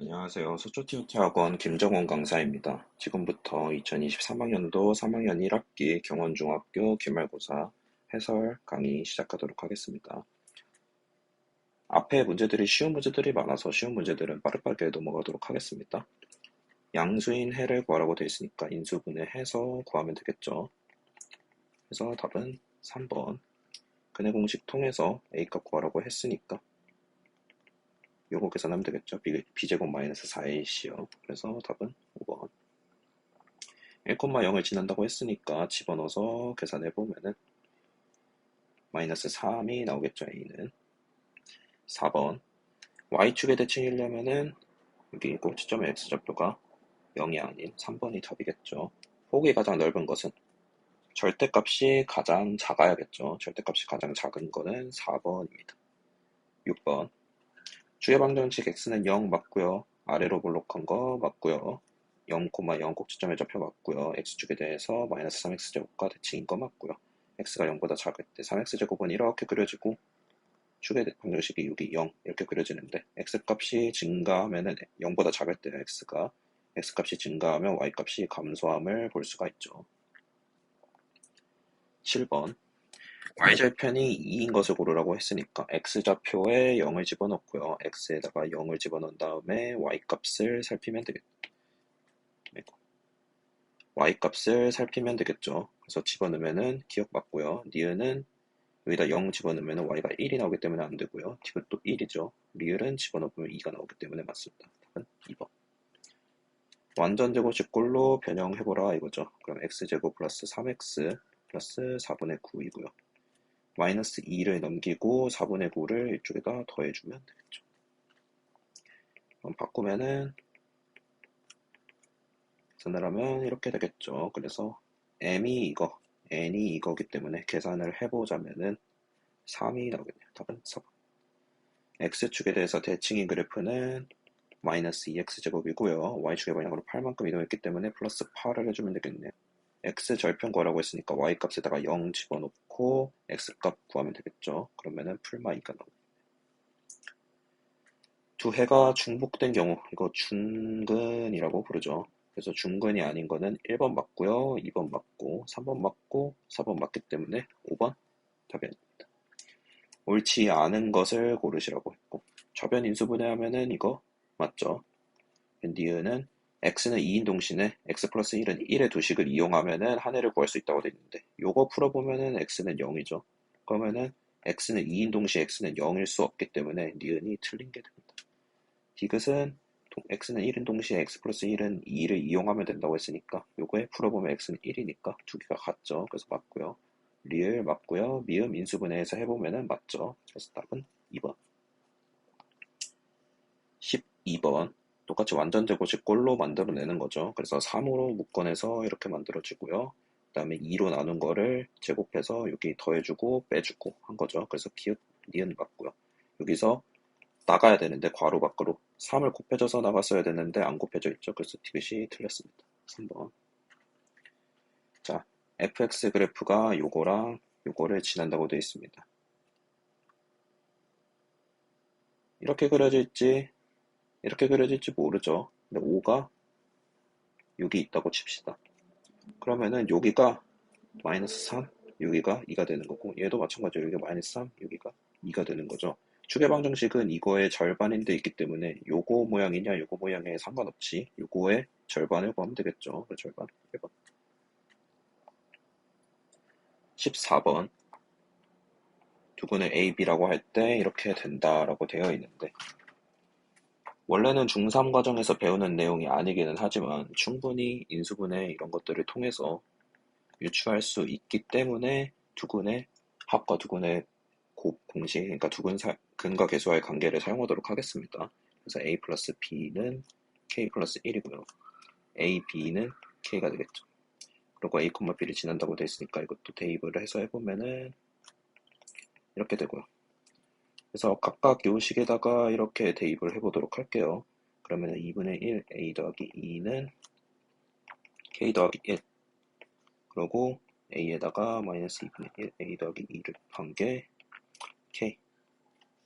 안녕하세요. 서초티오티 학원 김정원 강사입니다. 지금부터 2023학년도 3학년 1학기 경원중학교 기말고사 해설 강의 시작하도록 하겠습니다. 앞에 문제들이 쉬운 문제들이 많아서 쉬운 문제들은 빠르게 넘어가도록 하겠습니다. 양수인 해를 구하라고 되어 있으니까 인수분해 해서 구하면 되겠죠. 그래서 답은 3번. 근해 공식 통해서 A값 구하라고 했으니까 요거 계산하면 되겠죠. B, B제곱 마이너스 4AC요. 그래서 답은 5번. 1,0을 지난다고 했으니까 집어넣어서 계산해보면은 마이너스 3이 나오겠죠. A는. 4번. Y축의 대칭이려면은 여기 꼭지점의 X좌표가 0이 아닌 3번이 답이겠죠. 폭이 가장 넓은 것은 절대값이 가장 작아야겠죠. 절대값이 가장 작은 거는 4번입니다. 6번. 주의 방정식 x는 0 맞고요. 아래로 볼록한 거 맞고요. 0, 0 꼭지점의 좌표 맞고요. x축에 대해서 마이너스 3x제곱과 대칭인 거 맞고요. x가 0보다 작을 때 3x제곱은 이렇게 그려지고 축의 방정식이 6이 0 이렇게 그려지는데 x값이 증가하면 0보다 작을 때 x가 x값이 증가하면 y값이 감소함을 볼 수가 있죠. 7번 y절편이 2인 것을 고르라고 했으니까 x좌표에 0을 집어넣고요. x에다가 0을 집어넣은 다음에 y값을 살피면 되겠죠. y값을 살피면 되겠죠. 그래서 집어넣으면은 기억 맞고요. 니은은 여기다 0 집어넣으면 y가 1이 나오기 때문에 안 되고요. 디귿도 1이죠. 리을은 집어넣으면 2가 나오기 때문에 맞습니다. 답은 2번. 완전 제곱식 꼴로 변형해보라 이거죠. 그럼 x제곱 플러스 3x 플러스 4분의 9이고요. 마이너스 2를 넘기고 4분의 9를 이쪽에다 더해주면 되겠죠. 그럼 바꾸면은 계산을 하면 이렇게 되겠죠. 그래서 m이 이거, n이 이거기 때문에 계산을 해보자면은 3이 나오겠네요. 답은 4번. x축에 대해서 대칭인 그래프는 마이너스 2x제곱이고요. y축의 방향으로 8만큼 이동했기 때문에 플러스 8을 해주면 되겠네요. x 절편 구하라고 했으니까 y 값에다가 0 집어넣고 x 값 구하면 되겠죠. 그러면은 풀마 2가 나옵니다. 두 해가 중복된 경우 이거 중근이라고 부르죠. 그래서 중근이 아닌 거는 1번 맞고요. 2번 맞고 3번 맞고 4번 맞기 때문에 5번 답이 아닙니다. 옳지 않은 것을 고르시라고 했고 저변 인수분해하면은 이거 맞죠. 니은은 x는 2인 동시에 x 플러스 1은 1의 두식을 이용하면은 한 해를 구할 수 있다고 되어 있는데 요거 풀어보면은 x는 0이죠. 그러면은 x는 2인 동시에 x는 0일 수 없기 때문에 니은이 틀린 게 됩니다. 디귿은 x는 1인 동시에 x 플러스 1은 2를 이용하면 된다고 했으니까 요거에 풀어보면 x는 1이니까 두 개가 같죠. 그래서 맞고요. 리을 맞고요. 미음 인수분해해서 해보면은 맞죠. 그래서 답은 2번. 12번 똑같이 완전 제곱식 꼴로 만들어내는 거죠. 그래서 3으로 묶어내서 이렇게 만들어지고요. 그 다음에 2로 나눈 거를 제곱해서 여기 더해주고 빼주고 한 거죠. 그래서 기억, 니은 맞고요. 여기서 나가야 되는데 괄호 밖으로 3을 곱해져서 나갔어야 되는데 안 곱해져 있죠. 그래서 디귿이 틀렸습니다. 3번. 자, fx 그래프가 요거랑 요거를 지난다고 되어 있습니다. 이렇게 그려져 있지 이렇게 그려질지 모르죠. 근데 5가 여기 있다고 칩시다. 그러면은 여기가 마이너스 3, 여기가 2가 되는 거고 얘도 마찬가지로 여기가 마이너스 3, 여기가 2가 되는 거죠. 축의 방정식은 이거의 절반인데 있기 때문에 요거 모양이냐 요거 모양에 상관없이 요거의 절반을 구하면 되겠죠. 그 절반 1번 14번 두분을 A, B라고 할 때 이렇게 된다라고 되어 있는데 원래는 중3 과정에서 배우는 내용이 아니기는 하지만 충분히 인수분해 이런 것들을 통해서 유추할 수 있기 때문에 두근의 합과 두근의 곱 공식, 그러니까 두근 사, 근과 계수와의 관계를 사용하도록 하겠습니다. 그래서 a 플러스 b는 k 플러스 1이고요. a, b는 k가 되겠죠. 그리고 a, b를 지난다고 되어 있으니까 이것도 대입을 해서 해보면은 이렇게 되고요. 그래서 각각 요 식에다가 이렇게 대입을 해보도록 할게요. 그러면 2분의 1 a 더하기 2는 k 더하기 1 그리고 a에다가 마이너스 2분의 1 a 더하기 2를 한게 k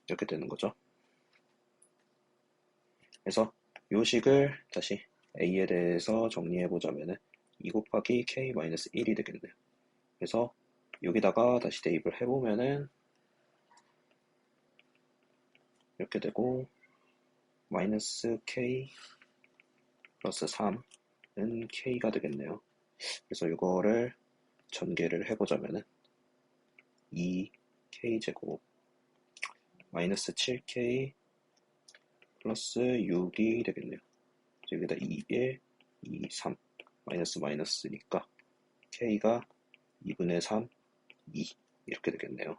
이렇게 되는 거죠. 그래서 요 식을 다시 a에 대해서 정리해 보자면은 2 곱하기 k-1이 되겠네요. 그래서 여기다가 다시 대입을 해보면은 이렇게 되고 마이너스 k 플러스 3은 k가 되겠네요. 그래서 이거를 전개를 해보자면은 2k 제곱 마이너스 7k 플러스 6이 되겠네요. 여기다 2, 1, 2, 3 마이너스 마이너스니까 k가 2분의 3, 2 이렇게 되겠네요.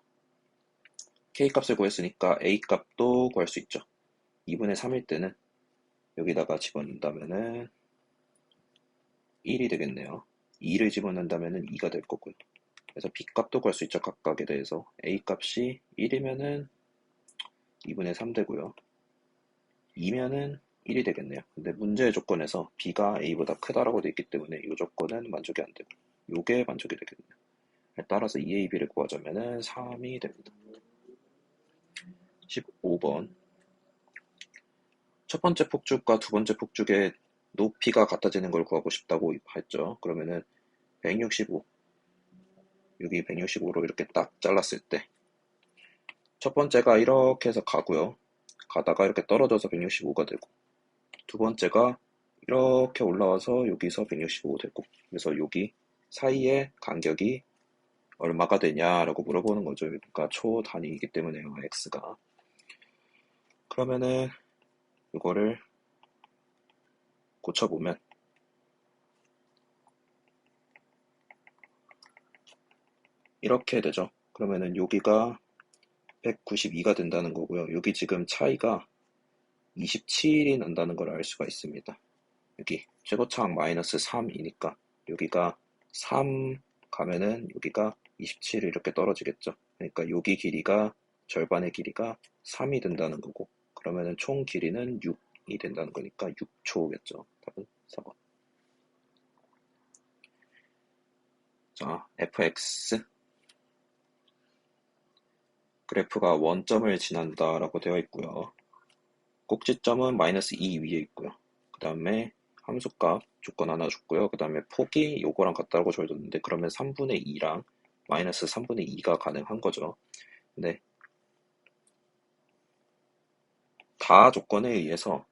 K 값을 구했으니까 a 값도 구할 수 있죠. 2분의 3일 때는 여기다가 집어넣는다면은 1이 되겠네요. 2를 집어넣는다면은 2가 될 거고요. 그래서 b 값도 구할 수 있죠. 각각에 대해서 a 값이 1이면은 2분의 3 되고요. 2면은 1이 되겠네요. 근데 문제의 조건에서 b가 a보다 크다라고 되어 있기 때문에 이 조건은 만족이 안 되고 요게 만족이 되겠네요. 따라서 2a, b를 구하자면은 3이 됩니다. 15번 첫 번째 폭죽과 두 번째 폭죽의 높이가 같아지는 걸 구하고 싶다고 했죠. 그러면은 165 여기 165로 이렇게 딱 잘랐을 때 첫 번째가 이렇게 해서 가고요. 가다가 이렇게 떨어져서 165가 되고 두 번째가 이렇게 올라와서 여기서 165 되고 그래서 여기 사이의 간격이 얼마가 되냐라고 물어보는 거죠. 그러니까 초 단위이기 때문에요. x가 그러면은 이거를 고쳐보면 이렇게 되죠. 그러면은 여기가 192가 된다는 거고요. 여기 지금 차이가 27이 난다는 걸 알 수가 있습니다. 여기 최고차항 마이너스 3이니까 여기가 3 가면은 여기가 27이 이렇게 떨어지겠죠. 그러니까 여기 길이가 절반의 길이가 3이 된다는 거고 그러면은 총 길이는 6이 된다는 거니까 6초겠죠. 답은 4번. 자, fx 그래프가 원점을 지난다라고 되어 있고요. 꼭지점은 마이너스 2 위에 있고요. 그 다음에 함수값 조건 하나 줬고요. 그 다음에 폭이 요거랑 같다고 줘줬는데 그러면 3분의 2랑 마이너스 3분의 2가 가능한 거죠. 근데 다 조건에 의해서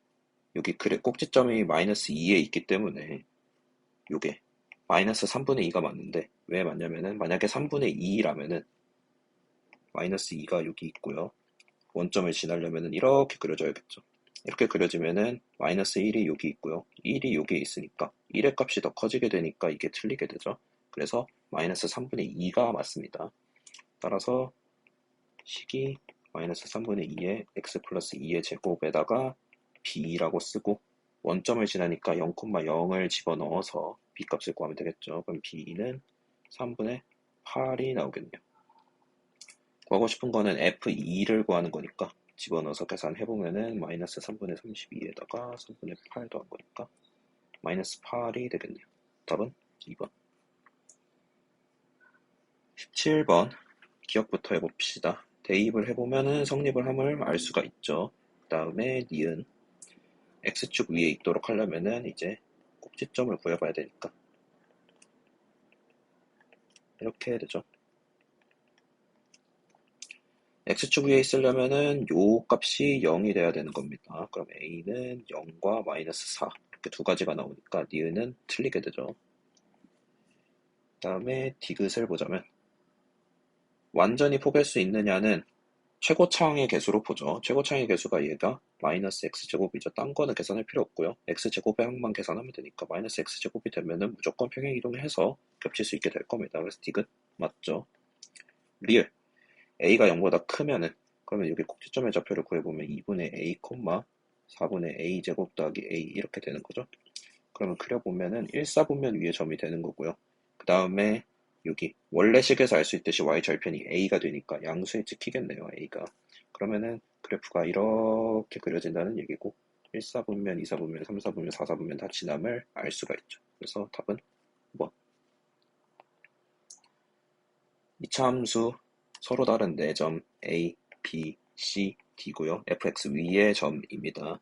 여기 그래 꼭지점이 마이너스 2에 있기 때문에 요게 마이너스 3분의 2가 맞는데 왜 맞냐면은 만약에 3분의 2라면은 마이너스 2가 여기 있고요. 원점을 지나려면 이렇게 그려져야겠죠. 이렇게 그려지면은 마이너스 1이 여기 있고요. 1이 여기에 있으니까 1의 값이 더 커지게 되니까 이게 틀리게 되죠. 그래서 마이너스 3분의 2가 맞습니다. 따라서 식이 마이너스 3분의 2의 x 플러스 2의 제곱에다가 b라고 쓰고 원점을 지나니까 0,0을 집어넣어서 b 값을 구하면 되겠죠. 그럼 b는 3분의 8이 나오겠네요. 구하고 싶은 거는 F2를 구하는 거니까 집어넣어서 계산해보면은 마이너스 3분의 32에다가 3분의 8 더한 거니까 마이너스 8이 되겠네요. 답은 2번. 17번 기억부터 해봅시다. 대입을 해보면은 성립을 함을 알 수가 있죠. 그 다음에 니은 x축 위에 있도록 하려면은 이제 꼭지점을 구해봐야 되니까 이렇게 되죠. x축 위에 있으려면은 요 값이 0이 돼야 되는 겁니다. 그럼 a는 0과 마이너스 4 이렇게 두 가지가 나오니까 니은은 틀리게 되죠. 그 다음에 디귿을 보자면 완전히 포기할 수 있느냐는 최고차항의 개수로 보죠. 최고차항의 개수가 얘가 마이너스 x제곱이죠. 딴 거는 계산할 필요 없고요. x제곱의 항만 계산하면 되니까 마이너스 x제곱이 되면은 무조건 평행이동을 해서 겹칠 수 있게 될 겁니다. 그래서 디귿 맞죠. 리얼 a가 0보다 크면은 그러면 여기 꼭지점의 좌표를 구해보면 2분의 a, 4분의 a 제곱 더하기 a 이렇게 되는 거죠. 그러면 그려보면은 1, 4분면 위에 점이 되는 거고요. 그 다음에 여기 원래 식에서 알 수 있듯이 y 절편이 a가 되니까 양수에 찍히겠네요. a가. 그러면은 그래프가 이렇게 그려진다는 얘기고 1, 4분면, 2, 4분면, 3, 4분면, 4, 4분면 다 지남을 알 수가 있죠. 그래서 답은 뭐 이차 함수 서로 다른 4점 A, B, C, D고요. fx 위의 점입니다.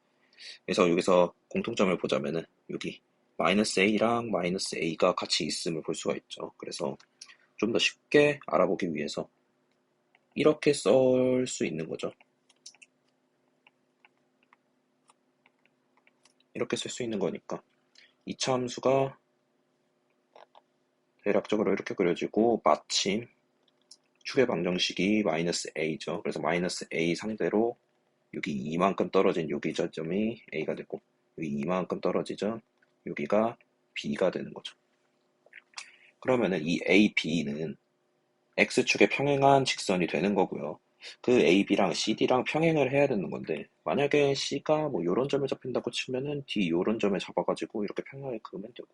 그래서 여기서 공통점을 보자면은 여기 마이너스 a랑 마이너스 a가 같이 있음을 볼 수가 있죠. 그래서 좀 더 쉽게 알아보기 위해서 이렇게 쓸 수 있는 거죠. 이렇게 쓸 수 있는 거니까 이차 함수가 대략적으로 이렇게 그려지고 마침 축의 방정식이 마이너스 a죠. 그래서 마이너스 a 상대로 여기 이만큼 떨어진 여기 저점이 a가 되고 여기 이만큼 떨어지죠. 여기가 b가 되는 거죠. 그러면은 이 a, b는 x축에 평행한 직선이 되는 거고요. 그 a, b랑 c, d랑 평행을 해야 되는 건데 만약에 c가 뭐 요런 점에 잡힌다고 치면은 d 요런 점에 잡아가지고 이렇게 평행하게 그으면 되고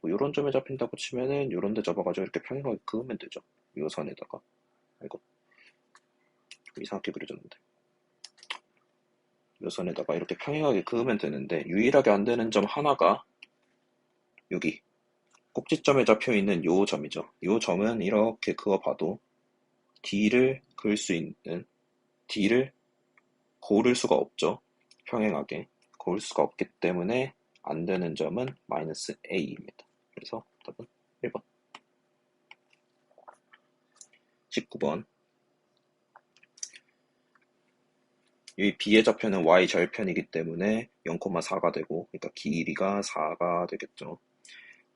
뭐 요런 점에 잡힌다고 치면은 요런 데 잡아가지고 이렇게 평행하게 그으면 되죠. 요 선에다가 아이고 이상하게 그려졌는데 요 선에다가 이렇게 평행하게 그으면 되는데 유일하게 안 되는 점 하나가 여기 꼭지점에 잡혀 있는 요 점이죠. 요 점은 이렇게 그어봐도 D를 그을 수 있는 D를 고를 수가 없죠. 평행하게 고를 수가 없기 때문에 안 되는 점은 마이너스 A입니다. 그래서 답은 1번. 19번. 이 B의 좌표는 Y 절편이기 때문에 0,4가 되고, 그러니까 길이가 4가 되겠죠.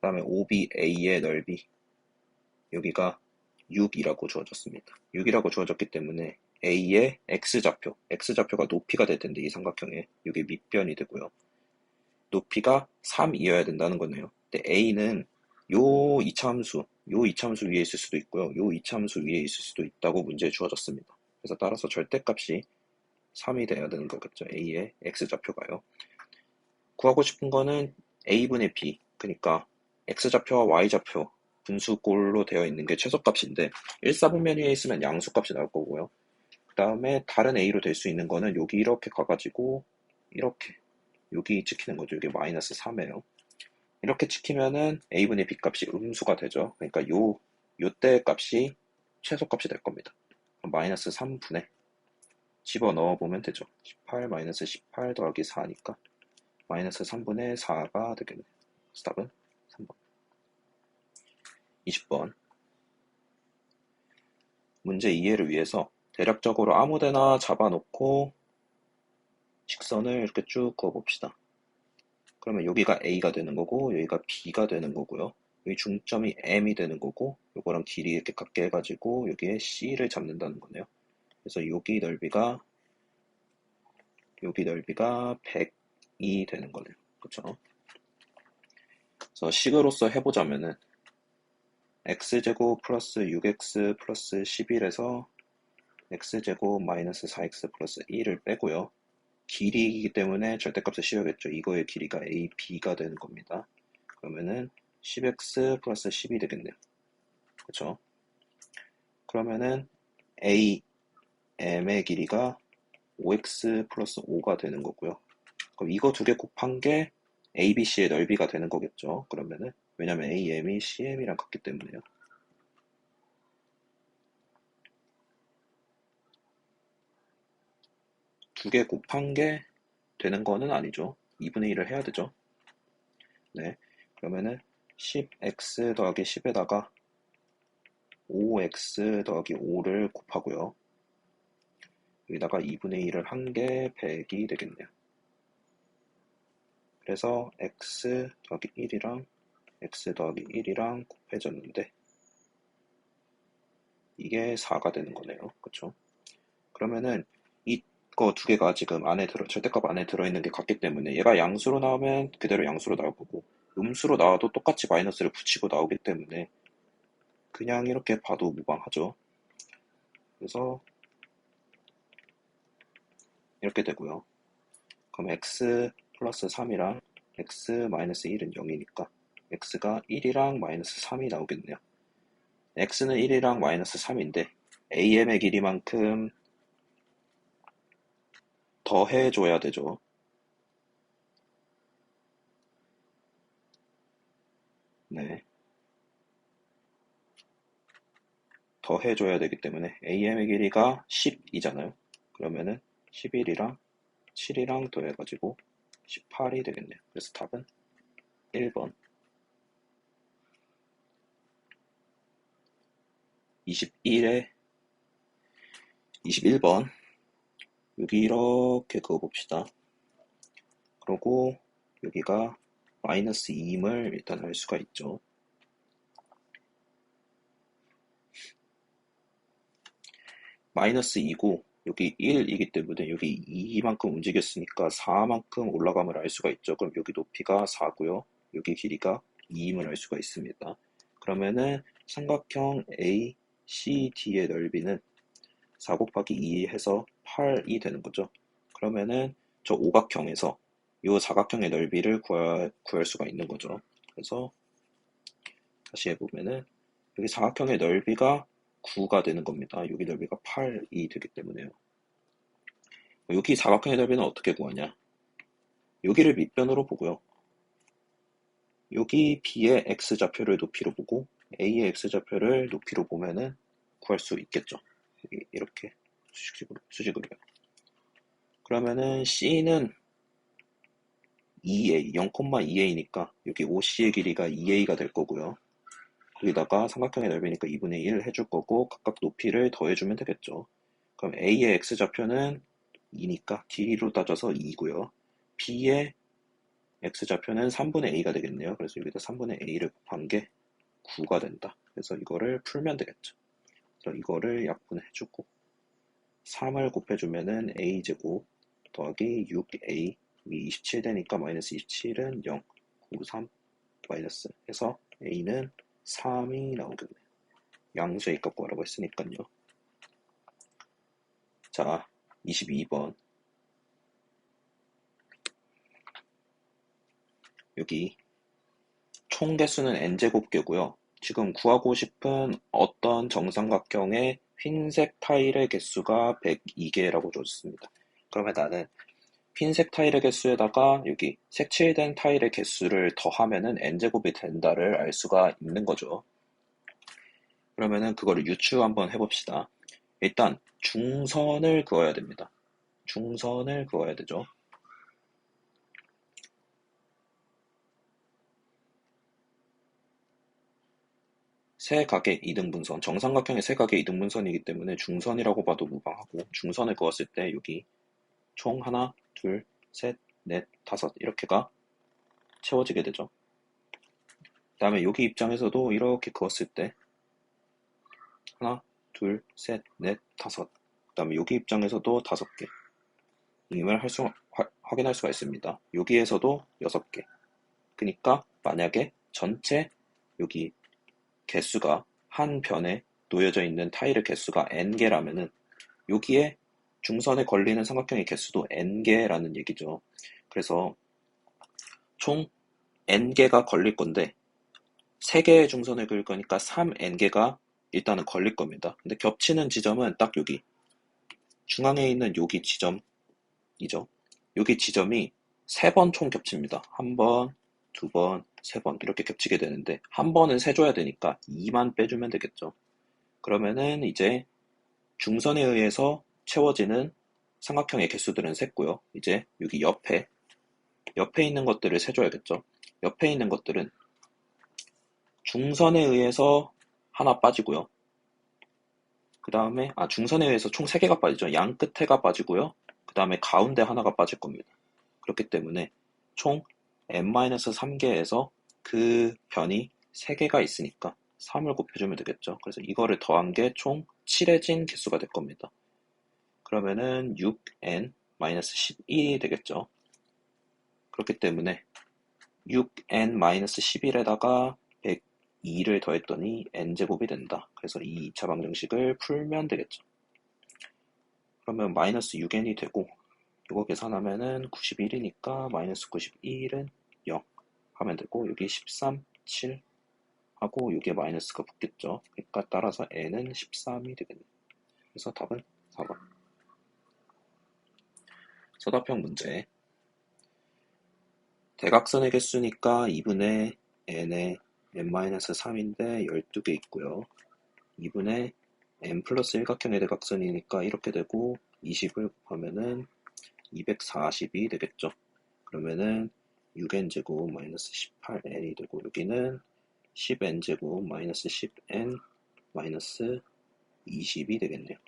그 다음에 OBA의 넓이. 여기가 6이라고 주어졌습니다. 6이라고 주어졌기 때문에 A의 X좌표, X좌표가 높이가 될 텐데 이 삼각형에 이게 밑변이 되고요. 높이가 3이어야 된다는 거네요. 근데 A는 요 이차함수, 요 이차함수 위에 있을 수도 있고요. 요 이차함수 위에 있을 수도 있다고 문제에 주어졌습니다. 그래서 따라서 절대값이 3이 돼야 되는 거겠죠. A의 X좌표가요. 구하고 싶은 거는 A분의 B, 그러니까 X좌표와 Y좌표 분수꼴로 되어 있는 게 최소값인데 1사분면 위에 있으면 양수값이 나올 거고요. 그 다음에 다른 A로 될 수 있는 거는 여기 이렇게 가가지고 이렇게 여기 찍히는 거죠. 이게 마이너스 3이에요. 이렇게 찍히면은 A분의 B 값이 음수가 되죠. 그러니까 요, 요때 값이 최소값이 될 겁니다. 마이너스 3분의 집어넣어 보면 되죠. 18 마이너스 18 더하기 4니까 마이너스 3분의 4가 되겠네요. 스탑은 3번. 20번. 문제 이해를 위해서 대략적으로 아무데나 잡아놓고 직선을 이렇게 쭉 그어봅시다. 그러면 여기가 A가 되는 거고 여기가 B가 되는 거고요. 여기 중점이 M이 되는 거고 요거랑 길이 이렇게 같게 해가지고 여기에 C를 잡는다는 거네요. 그래서 여기 넓이가 여기 넓이가 100이 되는 거네요. 그렇죠? 그래서 식으로서 해보자면은 x제곱 플러스 6x 플러스 11에서 x제곱 마이너스 4x 플러스 1을 빼고요. 길이이기 때문에 절대값을 씌워야겠죠. 이거의 길이가 ab가 되는 겁니다. 그러면은 10x 플러스 10이 되겠네요. 그렇죠? 그러면은 am의 길이가 5x 플러스 5가 되는 거고요. 그럼 이거 두 개 곱한 게 ABC의 넓이가 되는 거겠죠. 그러면은 왜냐면 AM이 CM이랑 같기 때문에요. 두 개 곱한 게 되는 거는 아니죠. 2분의 1을 해야 되죠. 네. 그러면은 10x 더하기 10에다가 5x 더하기 5를 곱하고요. 여기다가 2분의 1을 한 게 100이 되겠네요. 그래서 x 더하기 1이랑 x 더하기 1이랑 곱해졌는데 이게 4가 되는 거네요. 그쵸? 그러면은 이거 두 개가 지금 안에 들어 절대값 안에 들어있는 게 같기 때문에 얘가 양수로 나오면 그대로 양수로 나올 거고 음수로 나와도 똑같이 마이너스를 붙이고 나오기 때문에 그냥 이렇게 봐도 무방하죠. 그래서 이렇게 되고요. 그럼 x 플러스 3이랑 x 마이너스 1은 0이니까 x가 1이랑 마이너스 3이 나오겠네요. x는 1이랑 마이너스 3인데 am의 길이만큼 더해줘야 되죠. 네. 더해줘야 되기 때문에 am의 길이가 10이잖아요. 그러면은 11이랑 7이랑 더해가지고 18이 되겠네요. 그래서 답은 1번 21에 21번 여기 이렇게 그어봅시다. 그리고 여기가 마이너스 2임을 일단 알 수가 있죠. 마이너스 2고 여기 1이기 때문에 여기 2만큼 움직였으니까 4만큼 올라감을 알 수가 있죠. 그럼 여기 높이가 4고요. 여기 길이가 2임을 알 수가 있습니다. 그러면은 삼각형 ACD의 넓이는 4 곱하기 2 해서 8이 되는 거죠. 그러면은 저 오각형에서 이 사각형의 넓이를 구할, 구할 수가 있는 거죠. 그래서 다시 해보면은 여기 사각형의 넓이가 9가 되는 겁니다. 여기 넓이가 8이 되기 때문에요. 여기 사각형의 넓이는 어떻게 구하냐? 여기를 밑변으로 보고요. 여기 B의 X좌표를 높이로 보고 A의 X좌표를 높이로 보면은 구할 수 있겠죠. 이렇게 수직으로, 수직으로요. 그러면은 C는 2A, 0,2A니까 여기 OC의 길이가 2A가 될 거고요. 여기다가 삼각형의 넓이니까 2분의 1 해줄 거고 각각 높이를 더해주면 되겠죠. 그럼 A의 X좌표는 2니까 길이로 따져서 2고요. B의 X좌표는 3분의 A가 되겠네요. 그래서 여기다 3분의 A를 곱한 게 9가 된다. 그래서 이거를 풀면 되겠죠. 그래서 이거를 약분해주고 3을 곱해주면은 a제곱 더하기 6a 이27 되니까 마이너스 27은 0, 9, 3 마이너스 해서 a는 3이 나오겠네요. 양수의 값 구하라고 했으니까요. 자, 22번 여기 총 개수는 n제곱개고요. 지금 구하고 싶은 어떤 정삼각형의 흰색 타일의 개수가 102개라고 줬습니다. 그러면 나는 흰색 타일의 개수에다가 여기 색칠된 타일의 개수를 더하면은 n제곱이 된다를 알 수가 있는 거죠. 그러면은 그거를 유추 한번 해봅시다. 일단 중선을 그어야 됩니다. 중선을 그어야 되죠. 세각의 이등분선, 정삼각형의 세각의 이등분선이기 때문에 중선이라고 봐도 무방하고 중선을 그었을 때 여기 총 하나, 둘, 셋, 넷, 다섯 이렇게가 채워지게 되죠. 그 다음에 여기 입장에서도 이렇게 그었을 때 하나, 둘, 셋, 넷, 다섯 그 다음에 여기 입장에서도 다섯 개 임을 할 수, 확인할 수가 있습니다. 여기에서도 여섯 개 그러니까 만약에 전체 여기 개수가 한 변에 놓여져 있는 타일의 개수가 n개라면은 여기에 중선에 걸리는 삼각형의 개수도 n개라는 얘기죠. 그래서 총 n개가 걸릴 건데 3개의 중선을 그릴 거니까 3n개가 일단은 걸릴 겁니다. 근데 겹치는 지점은 딱 여기 중앙에 있는 여기 지점이죠. 여기 지점이 3번 총 겹칩니다. 한 번, 두 번, 세 번 이렇게 겹치게 되는데 한 번은 세줘야 되니까 2만 빼주면 되겠죠. 그러면은 이제 중선에 의해서 채워지는 삼각형의 개수들은 셌고요. 이제 여기 옆에 옆에 있는 것들을 세줘야겠죠. 옆에 있는 것들은 중선에 의해서 하나 빠지고요. 그 다음에 아 중선에 의해서 총 3개가 빠지죠. 양 끝에가 빠지고요. 그 다음에 가운데 하나가 빠질 겁니다. 그렇기 때문에 총 n-3개에서 그 변이 3개가 있으니까 3을 곱해주면 되겠죠. 그래서 이거를 더한 게 총 7해진 개수가 될 겁니다. 그러면은 6n-11이 되겠죠. 그렇기 때문에 6n-11에다가 102를 더했더니 n제곱이 된다. 그래서 이 2차 방정식을 풀면 되겠죠. 그러면 마이너스 6n이 되고 이거 계산하면은 91이니까 마이너스 91은 0 하면 되고 여기 13, 7 하고 여기에 마이너스가 붙겠죠. 그러니까 따라서 n은 13이 되겠네요. 그래서 답은 4번. 서답형 문제. 대각선의 개수니까 2분의 n에 n-3인데 12개 있고요. 2분의 n 플러스 일각형의 대각선이니까 이렇게 되고 20을 곱하면은 240이 되겠죠. 그러면은 6n제곱 마이너스 18n이 되고 여기는 10n제곱 마이너스 10n 마이너스 20이 되겠네요.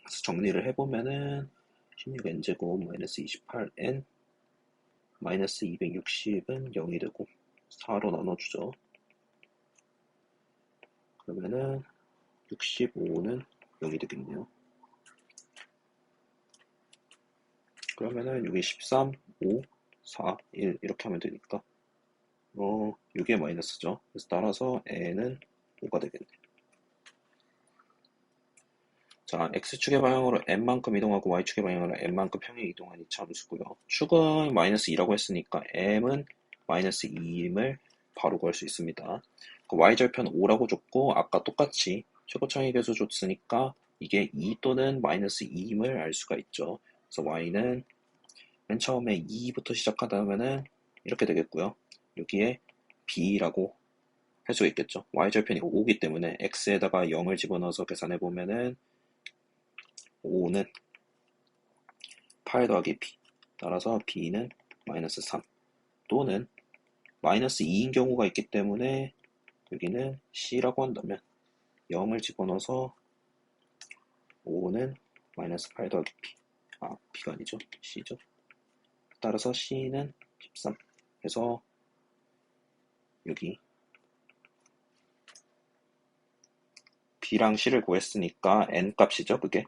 그래서 정리를 해보면은 16n제곱 마이너스 28n 마이너스 260은 0이 되고 4로 나눠주죠. 그러면은 65는 0이 되겠네요. 그러면은 여기 13, 5, 4, 1 이렇게 하면 되니까 어 6의 마이너스죠. 그래서 따라서 n은 5가 되겠네요. 자, x축의 방향으로 n만큼 이동하고 y축의 방향으로 n만큼 평행 이동한 이 함수고요. 축은 마이너스 2라고 했으니까 m은 마이너스 2임을 바로 구할 수 있습니다. 그 y절편 5라고 줬고 아까 똑같이 최고차이 계수 줬으니까 이게 2 또는 마이너스 2임을 알 수가 있죠. 그래서 y는 맨 처음에 2부터 시작하다면은 이렇게 되겠고요. 여기에 b라고 할 수가 있겠죠. y절편이 5기 때문에 x에다가 0을 집어넣어서 계산해 보면은 5는 8 더하기 b 따라서 b는 마이너스 3 또는 마이너스 2인 경우가 있기 때문에 여기는 c라고 한다면 0을 집어넣어서 5는 마이너스 8 더하기 b 아 b가 아니죠. C죠. 따라서 c는 13 해서 여기 b랑 c를 구했으니까 n 값이죠 그게?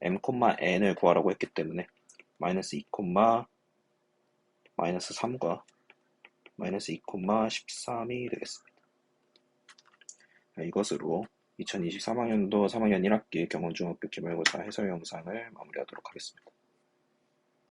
M, n을 구하라고 했기 때문에. 마이너스 2, 마이너스 3과 마이너스 2, 13이 되겠습니다. 이것으로 2023학년도 3학년 1학기 경원중학교 기말고사 해설 영상을 마무리하도록 하겠습니다.